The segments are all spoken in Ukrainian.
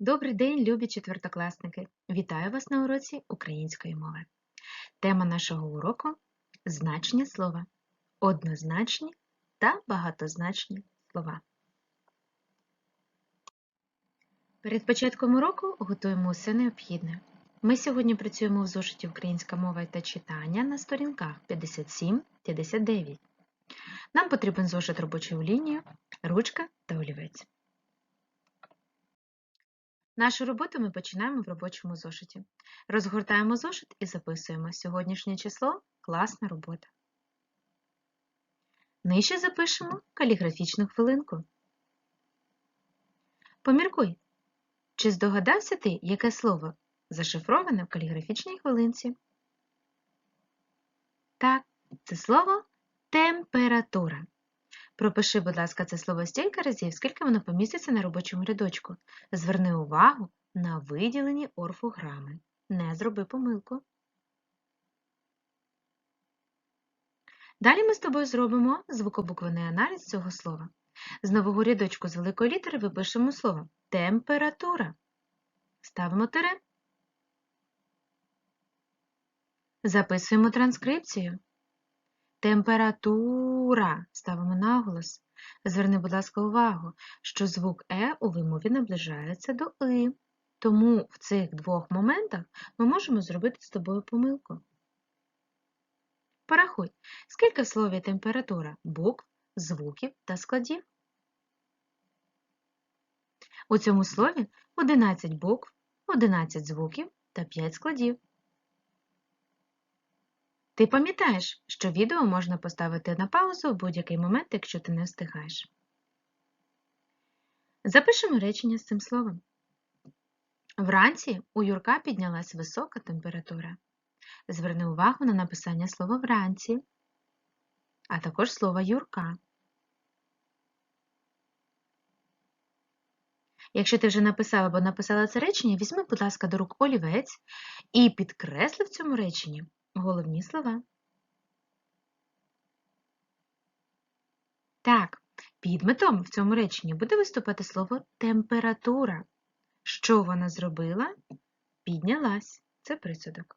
Добрий день, любі четвертокласники! Вітаю вас на уроці української мови. Тема нашого уроку значення слова. Однозначні та багатозначні слова. Перед початком уроку готуємо усе необхідне. Ми сьогодні працюємо в зошиті Українська мова та читання на сторінках 57-59. Нам потрібен зошит робочою лінією, ручка та олівець. Нашу роботу ми починаємо в робочому зошиті. Розгортаємо зошит і записуємо сьогоднішнє число класна робота. Нижче запишемо каліграфічну хвилинку. Поміркуй, чи здогадався ти, яке слово зашифроване в каліграфічній хвилинці? Так, це слово температура. Пропиши, будь ласка, це слово стільки разів, скільки воно поміститься на робочому рядочку. Зверни увагу на виділені орфограми. Не зроби помилку. Далі ми з тобою зробимо звукобуквений аналіз цього слова. З нового рядочку з великої літери випишемо слово температура. Ставимо тире. Записуємо транскрипцію. Температура. Ставимо наголос. Зверни, будь ласка, увагу, що звук Е у вимові наближається до И. Тому в цих двох моментах ми можемо зробити з тобою помилку. Порахуй, скільки в слові температура букв, звуків та складів? У цьому слові 11 букв, 11 звуків та 5 складів. Ти пам'ятаєш, що відео можна поставити на паузу в будь-який момент, якщо ти не встигаєш. Запишемо речення з цим словом. Вранці у Юрка піднялась висока температура. Зверни увагу на написання слова вранці, а також слова Юрка. Якщо ти вже написав або написала це речення, візьми, будь ласка, до рук олівець і підкресли в цьому реченні головні слова. Так, підметом в цьому реченні буде виступати слово температура. Що вона зробила? Піднялась. Це присудок.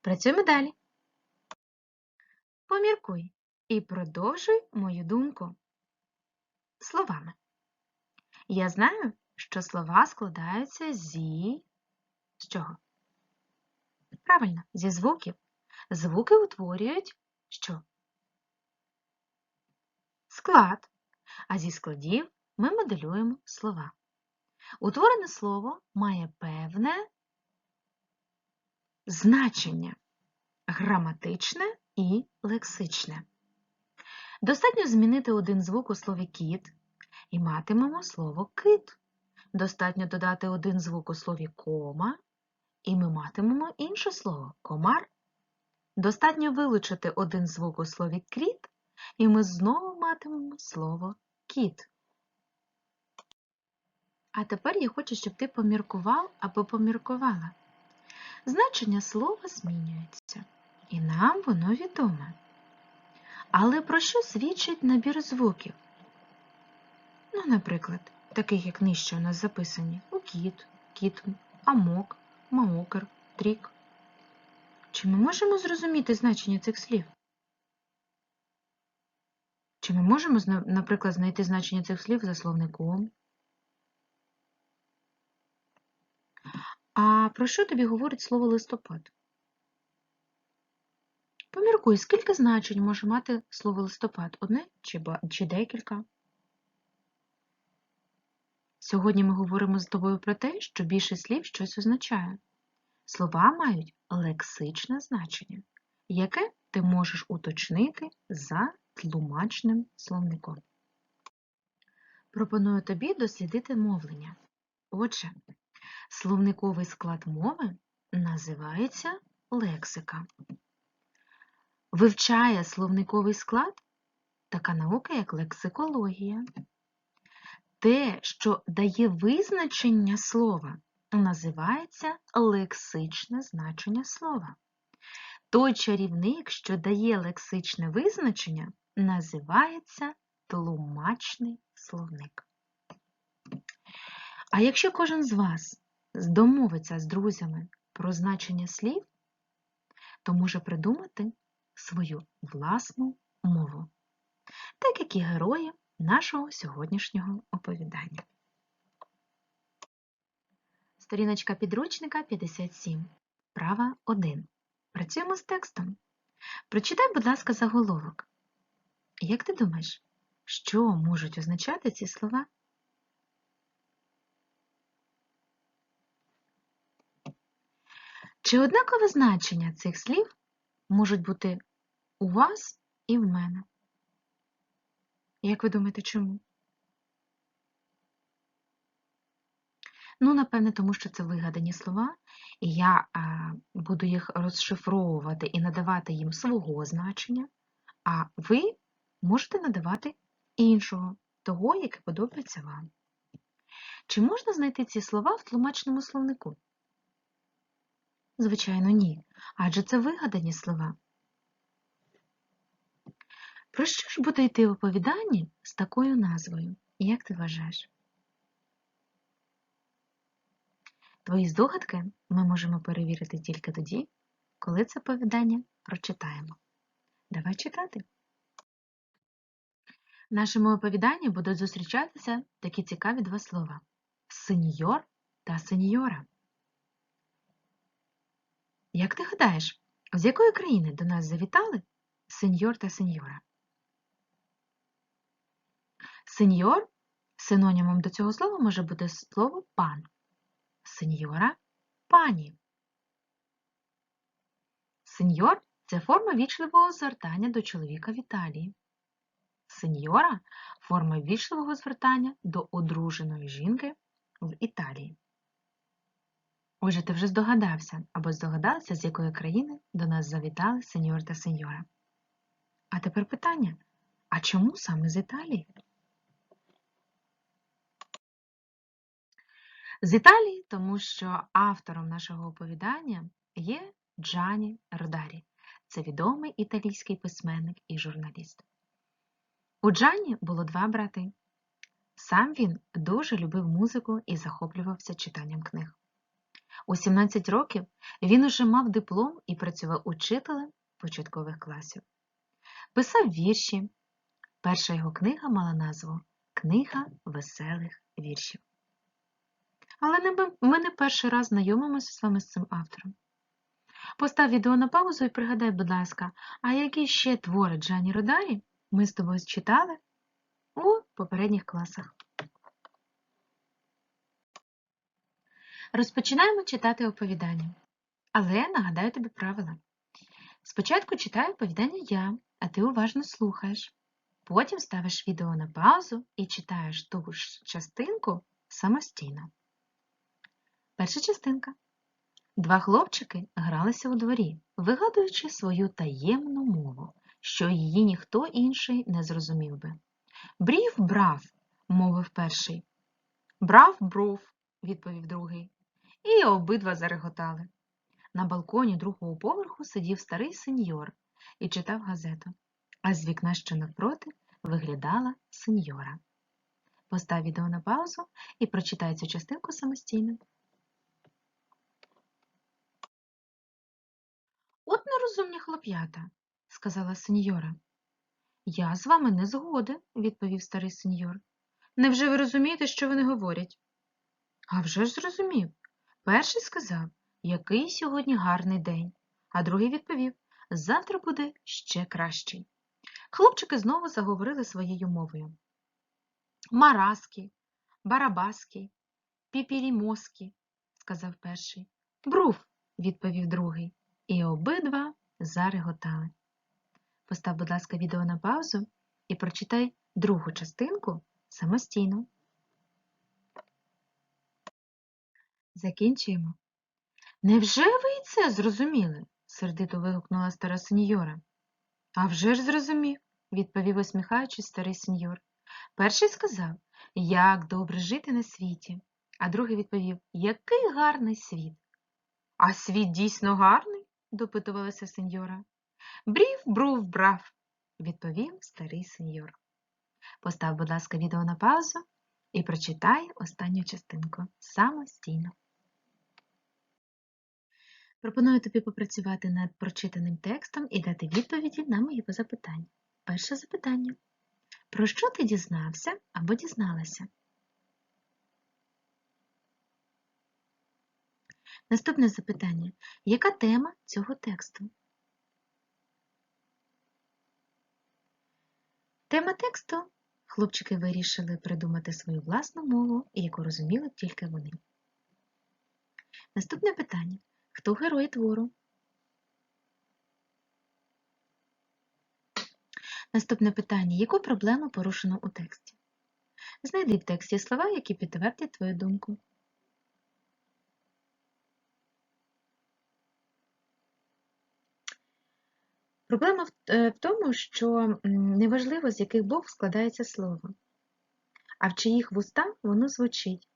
Працюємо далі. Поміркуй і продовжуй мою думку словами. Я знаю, що слова складаються зі з чого? Правильно, зі звуків. Звуки утворюють що? Склад. А зі складів ми моделюємо слова. Утворене слово має певне значення граматичне і лексичне. Достатньо змінити один звук у слові кіт і матимемо слово кит. Достатньо додати один звук у слові кома, і ми матимемо інше слово комар. Достатньо вилучити один звук у слові кріт, і ми знову матимемо слово кіт. А тепер я хочу, щоб ти поміркував або поміркувала. Значення слова змінюється, і нам воно відоме. Але про що свідчить набір звуків? Ну, наприклад, таких, як нижче у нас записані у кіт, кітм, амок, маокер, трік. Чи ми можемо зрозуміти значення цих слів? Чи ми можемо, наприклад, знайти значення цих слів за словником? А про що тобі говорить слово листопад? Поміркуй, скільки значень може мати слово листопад? Одне чи, декілька? Сьогодні ми говоримо з тобою про те, що більше слів щось означає. Слова мають лексичне значення, яке ти можеш уточнити за тлумачним словником. Пропоную тобі дослідити мовлення. Отже, словниковий склад мови називається лексика. Вивчає словниковий склад така наука, як лексикологія. Те, що дає визначення слова, називається лексичне значення слова. Той чарівник, що дає лексичне визначення, називається тлумачний словник. А якщо кожен з вас домовиться з друзями про значення слів, то може придумати свою власну мову, так як і герої нашого сьогоднішнього оповідання. Сторіночка підручника 57. Права 1. Працюємо з текстом. Прочитай, будь ласка, заголовок. Як ти думаєш, що можуть означати ці слова? Чи однакове значення цих слів можуть бути у вас і в мене? Як ви думаєте, чому? Ну, напевне, тому що це вигадані слова, і я а, буду їх розшифровувати і надавати їм свого значення, а ви можете надавати іншого, того, яке подобається вам. Чи можна знайти ці слова в тлумачному словнику? Звичайно, ні. Адже це вигадані слова. Про що ж буде йти в оповіданні з такою назвою? Як ти вважаєш? Твої здогадки ми можемо перевірити тільки тоді, коли це оповідання прочитаємо. Давай читати. В нашому оповіданні будуть зустрічатися такі цікаві два слова сеньор та сеньора. Як ти гадаєш, з якої країни до нас завітали сеньор та сеньора? Сеньор синонімом до цього слова може бути слово пан. Сеньора пані. Сеньор це форма вічливого звертання до чоловіка в Італії. Сеньора форма вічливого звертання до одруженої жінки в Італії. Отже, ти вже здогадався або здогадалася, з якої країни до нас завітали сеньор та сеньора. А тепер питання: а чому саме з Італії? З Італії, тому що автором нашого оповідання є Джані Родарі. Це відомий італійський письменник і журналіст. У Джані було два брати. Сам він дуже любив музику і захоплювався читанням книг. У 17 років він уже мав диплом і працював учителем початкових класів. Писав вірші. Перша його книга мала назву Книга веселих віршів. Але ми не перший раз знайомимося з вами з цим автором. Постав відео на паузу і пригадай, будь ласка, а які ще твори Джані Родарі ми з тобою читали у попередніх класах. Розпочинаємо читати оповідання. Але нагадаю тобі правила. Спочатку читаю оповідання я, а ти уважно слухаєш. Потім ставиш відео на паузу і читаєш ту ж частинку самостійно. Перша частинка. Два хлопчики гралися у дворі, вигадуючи свою таємну мову, що її ніхто інший не зрозумів би. Брів брав, мовив перший. Брав бров, відповів другий. І обидва зареготали. На балконі другого поверху сидів старий сеньор і читав газету, а з вікна, що навпроти, виглядала сеньора. Постав відео на паузу і прочитай цю частинку самостійно. От нерозумні хлоп'ята, сказала сеньора. Я з вами не згоден, відповів старий сеньор. Невже ви розумієте, що вони говорять? «А вже ж зрозумів. Перший сказав, який сьогодні гарний день, а другий відповів завтра буде ще кращий. Хлопчики знову заговорили своєю мовою. Мараски, барабаски, піпірімоски, сказав перший. Брув, відповів другий, і обидва зареготали. Постав, будь ласка, відео на паузу і прочитай другу частинку самостійно. Закінчуємо. Невже ви і це зрозуміли? сердито вигукнула стара сеньора. «А вже ж зрозумів, відповів, усміхаючись старий сеньор. Перший сказав, як добре жити на світі, а другий відповів, який гарний світ. А світ дійсно гарний? Допитувалася сеньора. Брів, брув, брав, відповів старий сеньор. Постав, будь ласка, відео на паузу і прочитай останню частинку самостійно. Пропоную тобі попрацювати над прочитаним текстом і дати відповіді на мої запитання. Перше запитання. Про що ти дізнався або дізналася? Наступне запитання. Яка тема цього тексту? Тема тексту хлопчики вирішили придумати свою власну мову, яку розуміли тільки вони. Наступне питання. Хто герой твору? Наступне питання. Яку проблему порушено у тексті? Знайди в тексті слова, які підтвердять твою думку. Проблема в е, тому, що неважливо, з яких букв складається слово, а в чиїх вуста воно звучить,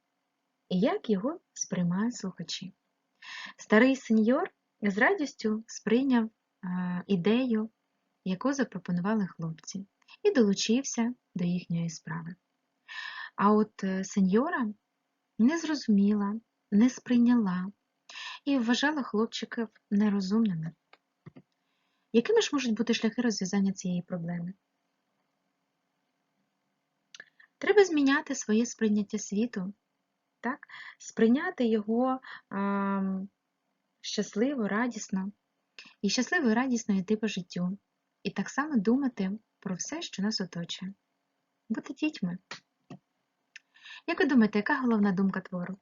і як його сприймають слухачі. Старий сеньор з радістю сприйняв е, ідею, яку запропонували хлопці, і долучився до їхньої справи. А от е, сеньора не зрозуміла, не сприйняла і вважала хлопчиків нерозумними. Якими ж можуть бути шляхи розв'язання цієї проблеми? Треба зміняти своє сприйняття світу, так? сприйняти його а, щасливо, радісно, і щасливо і радісно йти по життю. І так само думати про все, що нас оточує. Бути дітьми. Як ви думаєте, яка головна думка твору?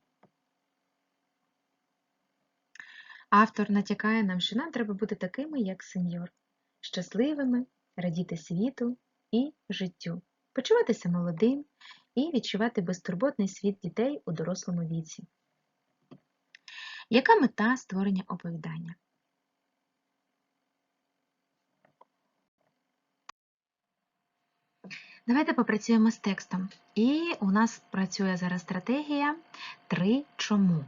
Автор натякає нам, що нам треба бути такими, як сеньор, щасливими, радіти світу і життю, почуватися молодим і відчувати безтурботний світ дітей у дорослому віці. Яка мета створення оповідання? Давайте попрацюємо з текстом. І у нас працює зараз стратегія три чому.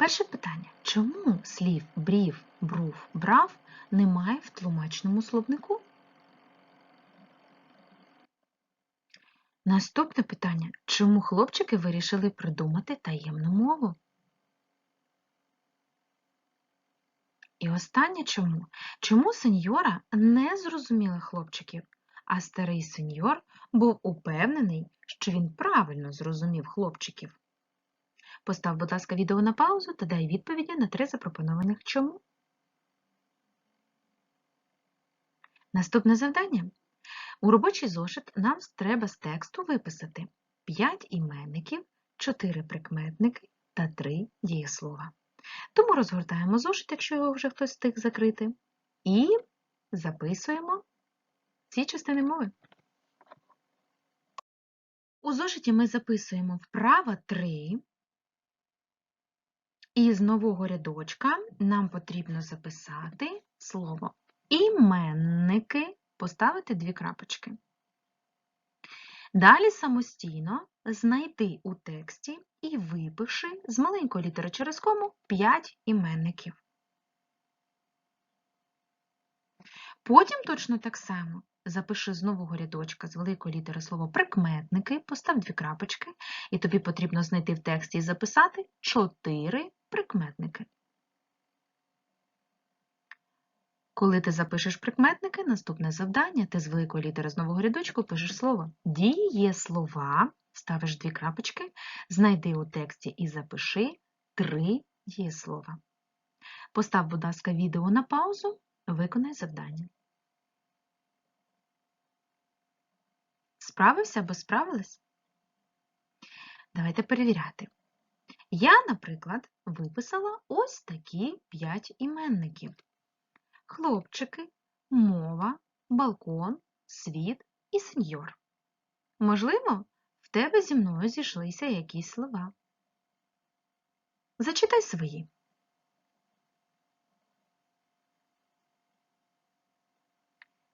Перше питання: чому слів брів, брув, брав немає в тлумачному словнику? Наступне питання: чому хлопчики вирішили придумати таємну мову? І останнє чому? Чому сеньора не зрозуміла хлопчиків, а старий сеньор був упевнений, що він правильно зрозумів хлопчиків? Постав, будь ласка, відео на паузу та дай відповіді на три запропонованих чому. Наступне завдання. У робочий зошит нам треба з тексту виписати 5 іменників, 4 прикметники та 3 дієслова. Тому розгортаємо зошит, якщо його вже хтось встиг закрити, і записуємо ці частини мови. У зошиті ми записуємо вправо 3, і з нового рядочка нам потрібно записати слово іменники, поставити дві крапочки. Далі самостійно знайди у тексті і випиши з маленької літери через кому 5 іменників. Потім точно так само запиши з нового рядочка з великої літери слово прикметники, постав дві крапочки, і тобі потрібно знайти в тексті і записати 4 прикметники. Коли ти запишеш прикметники, наступне завдання, ти з великої літери з нового рядочку пишеш слово дієслова, ставиш дві крапочки, знайди у тексті і запиши три дієслова. Постав, будь ласка, відео на паузу, виконай завдання. Справився або справилась? Давайте перевіряти. Я, наприклад, виписала ось такі п'ять іменників хлопчики, мова, балкон, світ і сеньор. Можливо, в тебе зі мною зійшлися якісь слова. Зачитай свої.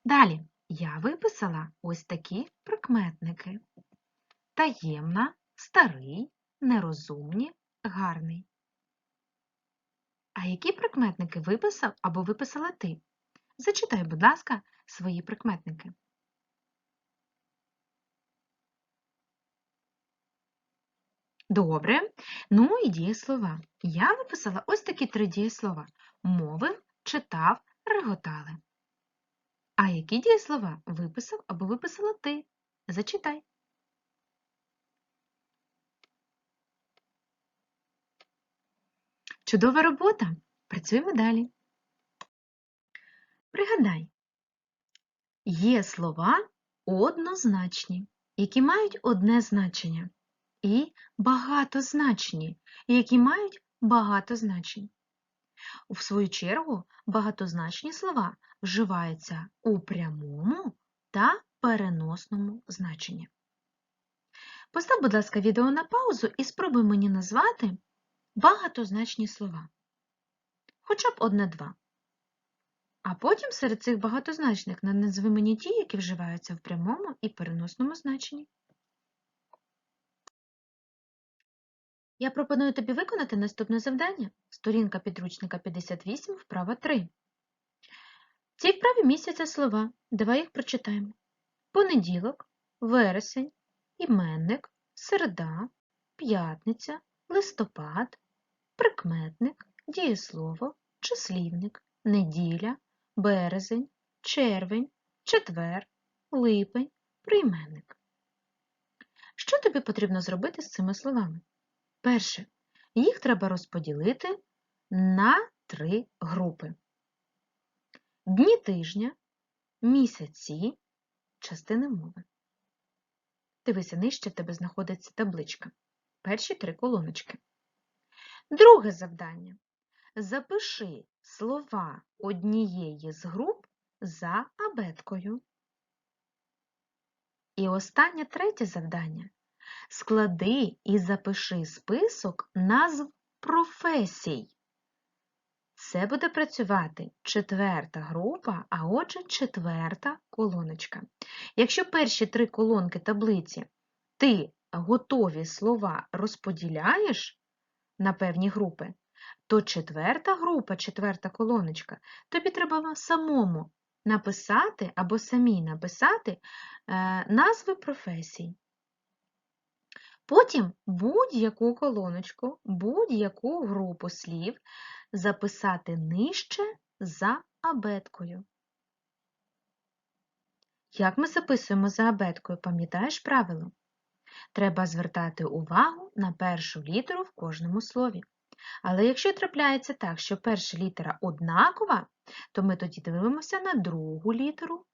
Далі я виписала ось такі прикметники: таємна, старий, нерозумні, гарний. А які прикметники виписав або виписала ти? Зачитай, будь ласка, свої прикметники. Добре. Ну і дієслова. Я виписала ось такі три дієслова. Мовив, читав, реготали. А які дієслова виписав або виписала ти? Зачитай. Чудова робота. Працюємо далі. Пригадай, є слова однозначні, які мають одне значення, і багатозначні, які мають багато значень. В свою чергу, багатозначні слова вживаються у прямому та переносному значенні. Постав, будь ласка, відео на паузу і спробуй мені назвати багатозначні слова. Хоча б одне-два. А потім серед цих багатозначних назви мені ті, які вживаються в прямому і переносному значенні. Я пропоную тобі виконати наступне завдання. Сторінка підручника 58, вправа 3. В цій вправі містяться слова. Давай їх прочитаємо. Понеділок, вересень, іменник, середа, п'ятниця, листопад, прикметник, дієслово, числівник, неділя, березень, червень, четвер, липень, прийменник. Що тобі потрібно зробити з цими словами? Перше, їх треба розподілити на три групи. Дні тижня, місяці, частини мови. Дивися, нижче в тебе знаходиться табличка. Перші три колоночки. Друге завдання. Запиши слова однієї з груп за абеткою. І останнє третє завдання. Склади і запиши список назв професій. Це буде працювати четверта група, а отже, четверта колоночка. Якщо перші три колонки таблиці ти готові слова розподіляєш на певні групи, то четверта група, четверта колоночка, тобі треба самому написати або самій написати е, назви професій. Потім будь-яку колоночку, будь-яку групу слів записати нижче за абеткою. Як ми записуємо за абеткою, пам'ятаєш правило? Треба звертати увагу на першу літеру в кожному слові. Але якщо трапляється так, що перша літера однакова, то ми тоді дивимося на другу літеру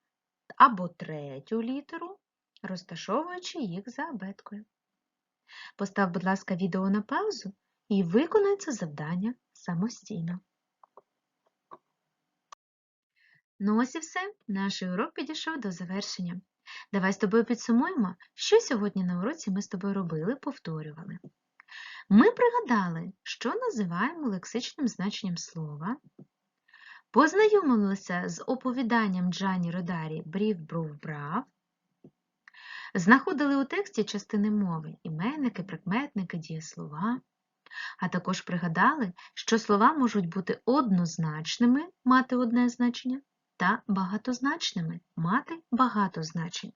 або третю літеру, розташовуючи їх за абеткою. Постав, будь ласка, відео на паузу і виконай це завдання самостійно. Ну ось і все, наш урок підійшов до завершення. Давай з тобою підсумуємо, що сьогодні на уроці ми з тобою робили, повторювали. Ми пригадали, що називаємо лексичним значенням слова, познайомилися з оповіданням Джані Родарі Брів бров брав, знаходили у тексті частини мови іменники, прикметники, дієслова, а також пригадали, що слова можуть бути однозначними, мати одне значення, та багатозначними мати багато значень.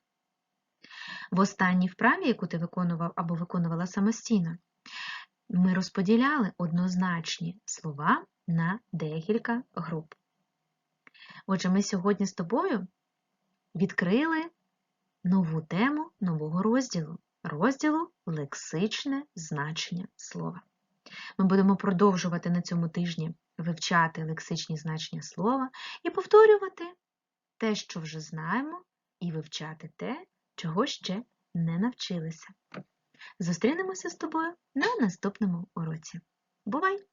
В останній вправі, яку ти виконував або виконувала самостійно, ми розподіляли однозначні слова на декілька груп. Отже, ми сьогодні з тобою відкрили нову тему нового розділу розділу лексичне значення слова. Ми будемо продовжувати на цьому тижні вивчати лексичні значення слова і повторювати те, що вже знаємо, і вивчати те, чого ще не навчилися. Зустрінемося з тобою на наступному уроці. Бувай!